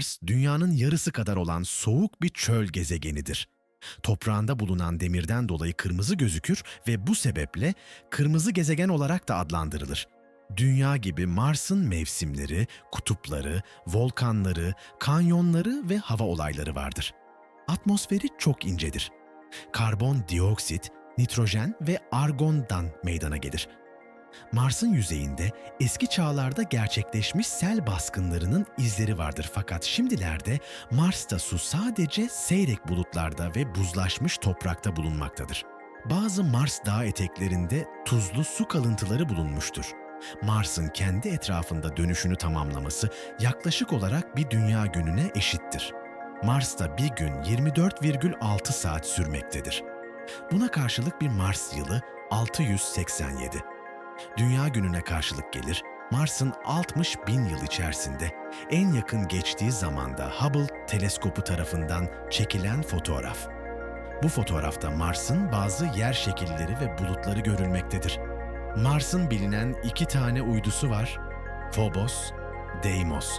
Mars, dünyanın yarısı kadar olan soğuk bir çöl gezegenidir. Toprağında bulunan demirden dolayı kırmızı gözükür ve bu sebeple kırmızı gezegen olarak da adlandırılır. Dünya gibi Mars'ın mevsimleri, kutupları, volkanları, kanyonları ve hava olayları vardır. Atmosferi çok incedir. Karbon dioksit, nitrojen ve argondan meydana gelir. Mars'ın yüzeyinde eski çağlarda gerçekleşmiş sel baskınlarının izleri vardır fakat şimdilerde Mars'ta su sadece seyrek bulutlarda ve buzlaşmış toprakta bulunmaktadır. Bazı Mars dağ eteklerinde tuzlu su kalıntıları bulunmuştur. Mars'ın kendi etrafında dönüşünü tamamlaması yaklaşık olarak bir dünya gününe eşittir. Mars'ta bir gün 24,6 saat sürmektedir. Buna karşılık bir Mars yılı 687. Dünya gününe karşılık gelir, Mars'ın 60 bin yıl içerisinde en yakın geçtiği zamanda Hubble teleskopu tarafından çekilen fotoğraf. Bu fotoğrafta Mars'ın bazı yer şekilleri ve bulutları görülmektedir. Mars'ın bilinen iki tane uydusu var, Phobos, Deimos.